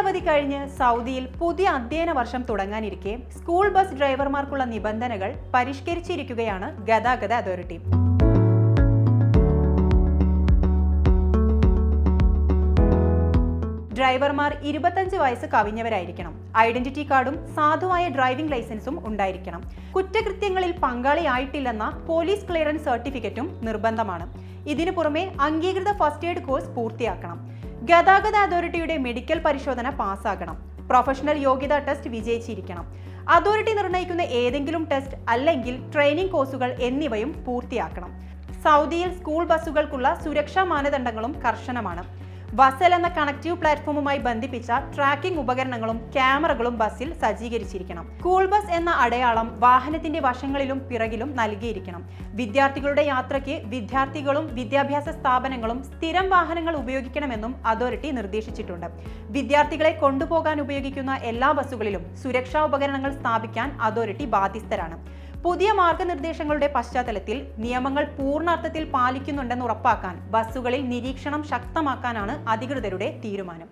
വേനലവധി കഴിഞ്ഞ് സൗദിയിൽ പുതിയ അധ്യയന വർഷം തുടങ്ങാനിരിക്കെ സ്കൂൾ ബസ് ഡ്രൈവർമാർക്കുള്ള നിബന്ധനകൾ പരിഷ്കരിച്ചിരിക്കുകയാണ് ഗതാഗത അതോറിറ്റി. ഡ്രൈവർമാർ ഇരുപത്തഞ്ച് വയസ്സ് കവിഞ്ഞവരായിരിക്കണം. ഐഡന്റിറ്റി കാർഡും സാധുവായ ഡ്രൈവിംഗ് ലൈസൻസും ഉണ്ടായിരിക്കണം. കുറ്റകൃത്യങ്ങളിൽ പങ്കാളിയായിട്ടില്ലെന്ന പോലീസ് ക്ലിയറൻസ് സർട്ടിഫിക്കറ്റും നിർബന്ധമാണ്. ഇതിനു പുറമെ അംഗീകൃത ഫസ്റ്റ് എയ്ഡ് കോഴ്സ് പൂർത്തിയാക്കണം. ഗതാഗത അതോറിറ്റിയുടെ മെഡിക്കൽ പരിശോധന പാസ്സാകണം. പ്രൊഫഷണൽ യോഗ്യതാ ടെസ്റ്റ് വിജയിച്ചിരിക്കണം. അതോറിറ്റി നിർണയിക്കുന്ന ഏതെങ്കിലും ടെസ്റ്റ് അല്ലെങ്കിൽ ട്രെയിനിംഗ് കോഴ്സുകൾ എന്നിവയും പൂർത്തിയാക്കണം. സൗദിയിൽ സ്കൂൾ ബസ്സുകൾക്കുള്ള സുരക്ഷാ മാനദണ്ഡങ്ങളും കർശനമാണ്. വസൽ എന്ന കണക്റ്റീവ് പ്ലാറ്റ്ഫോമുമായി ബന്ധിപ്പിച്ച ട്രാക്കിംഗ് ഉപകരണങ്ങളും ക്യാമറകളും ബസ്സിൽ സജ്ജീകരിച്ചിരിക്കണം. സ്കൂൾ ബസ് എന്ന അടയാളം വാഹനത്തിന്റെ വശങ്ങളിലും പിറകിലും നൽകിയിരിക്കണം. വിദ്യാർത്ഥികളുടെ യാത്രയ്ക്ക് വിദ്യാർത്ഥികളും വിദ്യാഭ്യാസ സ്ഥാപനങ്ങളും സ്ഥിരം വാഹനങ്ങൾ ഉപയോഗിക്കണമെന്നും അതോറിറ്റി നിർദ്ദേശിച്ചിട്ടുണ്ട്. വിദ്യാർത്ഥികളെ കൊണ്ടുപോകാൻ ഉപയോഗിക്കുന്ന എല്ലാ ബസ്സുകളിലും സുരക്ഷാ ഉപകരണങ്ങൾ സ്ഥാപിക്കാൻ അതോറിറ്റി ബാധ്യസ്ഥരാണ്. പുതിയ മാർഗനിർദ്ദേശങ്ങളുടെ പശ്ചാത്തലത്തിൽ നിയമങ്ങൾ പൂർണാർത്ഥത്തിൽ പാലിക്കുന്നുണ്ടെന്ന് ഉറപ്പാക്കാൻ ബസ്സുകളിൽ നിരീക്ഷണം ശക്തമാക്കാനാണ് അധികൃതരുടെ തീരുമാനം.